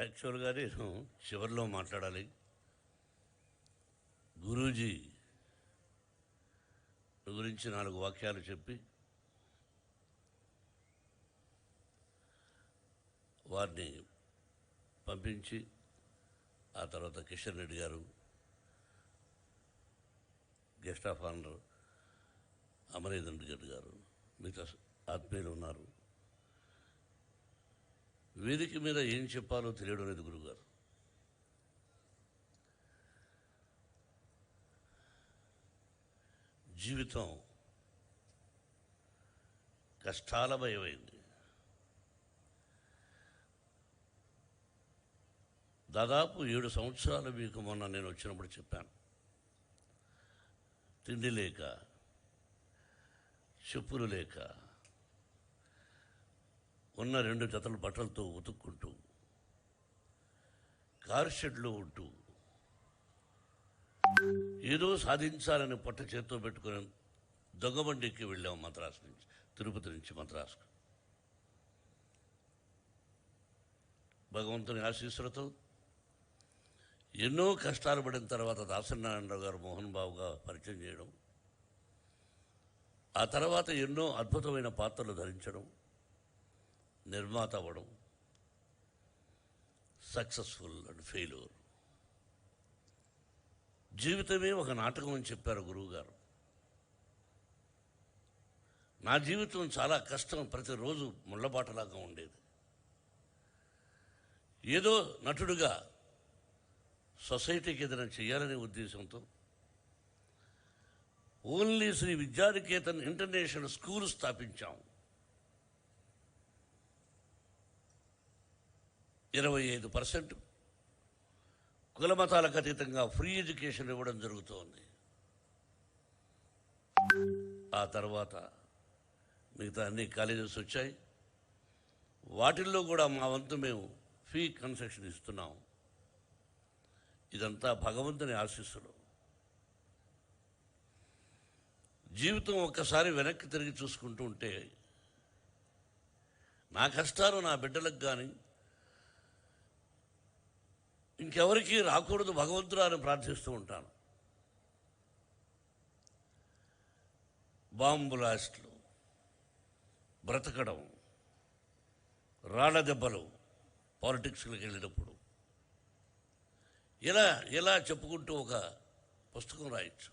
యాక్చువల్గా నేను చివరిలో మాట్లాడాలి. గురూజీ గురించి నాలుగు వాక్యాలు చెప్పి వారిని పంపించి ఆ తర్వాత Kishan Reddy garu guest of honour Amarendra Reddy garu మిగతా ఆత్మీయులు ఉన్నారు. వేదిక మీద ఏం చెప్పాలో తెలియడం లేదు గురుగారు. జీవితం కష్టాల భయమైంది. దాదాపు ఏడు సంవత్సరాలు మీకు మొన్న నేను వచ్చినప్పుడు చెప్పాను. తిండి లేక చెప్పులు లేక ఉన్న రెండు జతల బట్టలతో ఉతుక్కుంటూ కారు షెడ్లో ఉంటూ ఏదో సాధించాలని పొట్ట చేత్తో పెట్టుకుని దొంగబండికి వెళ్ళాం మద్రాసు నుంచి తిరుపతి నుంచి మద్రాసుకు. భగవంతుని ఆశీస్సులతో ఎన్నో కష్టాలు పడిన తర్వాత దాసనారాయణరావు గారు మోహన్ బాబుగా పరిచయం చేయడం ఆ తర్వాత ఎన్నో అద్భుతమైన పాత్రలు ధరించడం నిర్మాత అవ్వడం సక్సెస్ఫుల్ అండ్ ఫెయిల్యూర్ జీవితమే ఒక నాటకం అని చెప్పారు గురువుగారు. నా జీవితం చాలా కష్టం ప్రతిరోజు ముళ్ళబాటలాగా ఉండేది. ఏదో నటుడుగా సొసైటీకి ఏదైనా చేయాలనే ఉద్దేశంతో only Sri Vidyanikethan international school స్థాపించాం. ఇరవై ఐదు పర్సెంట్. కులమతాలకు అతీతంగా ఫ్రీ ఎడ్యుకేషన్ ఇవ్వడం జరుగుతోంది. ఆ తర్వాత మిగతా అన్ని కాలేజెస్ వచ్చాయి. వాటిల్లో కూడా మా వంతు మేము ఫీ కన్సెషన్ ఇస్తున్నాం. ఇదంతా భగవంతుని ఆశీస్సులు. జీవితం ఒక్కసారి వెనక్కి తిరిగి చూసుకుంటూ ఉంటే నా కష్టాలు నా బిడ్డలకు కానీ ఇంకెవరికి రాకూడదు భగవంతుడు అని ప్రార్థిస్తూ ఉంటాను. బాంబు లాస్ట్లు బ్రతకడం రాళ్ళ దెబ్బలు పాలిటిక్స్కి వెళ్ళినప్పుడు ఇలా ఇలా చెప్పుకుంటూ ఒక పుస్తకం రాయొచ్చు.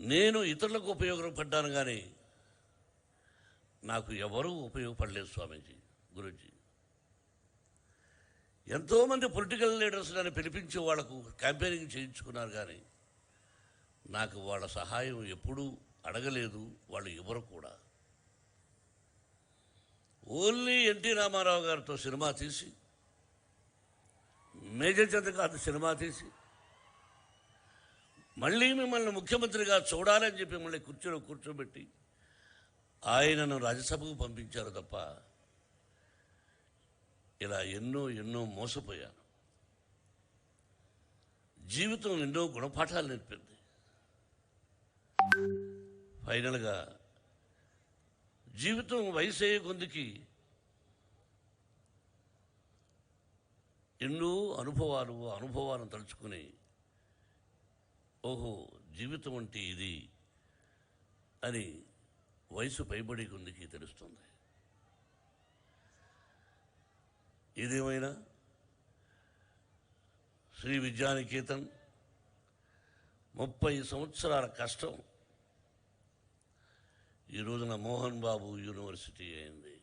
నేను ఇతరులకు ఉపయోగపడ్డాను కానీ నాకు ఎవరూ ఉపయోగపడలేదు స్వామీజీ గురూజీ. ఎంతోమంది పొలిటికల్ లీడర్స్ నన్ను పిలిపించి వాళ్ళకు క్యాంపెయినింగ్ చేయించుకున్నారు కానీ నాకు వాళ్ళ సహాయం ఎప్పుడూ అడగలేదు వాళ్ళు ఎవరు కూడా. ఓన్లీ ఎన్టీ రామారావు గారితో సినిమా తీసి మేజర్ చంద్రకాంత్ సినిమా తీసి మళ్ళీ మిమ్మల్ని ముఖ్యమంత్రిగా చూడాలని చెప్పి మిమ్మల్ని కూర్చొని కూర్చోబెట్టి ఆయనను రాజ్యసభకు పంపించారు తప్ప ఇలా ఎన్నో ఎన్నో మోసపోయాను. జీవితం ఎన్నో గుణపాఠాలు నేర్పింది. ఫైనల్గా జీవితం వయసు అయ్యే కొందికి ఎన్నో అనుభవాలు అనుభవాలను తలుచుకుని ఓహో జీవితం అంటే ఇది అని వయసు పైబడి కొందికి తెలుస్తుంది. ఏదేమైనా శ్రీ విద్యానికేతన్ ముప్పై సంవత్సరాల కష్టం. ఈ రోజున మోహన్ బాబు యూనివర్సిటీ అయింది.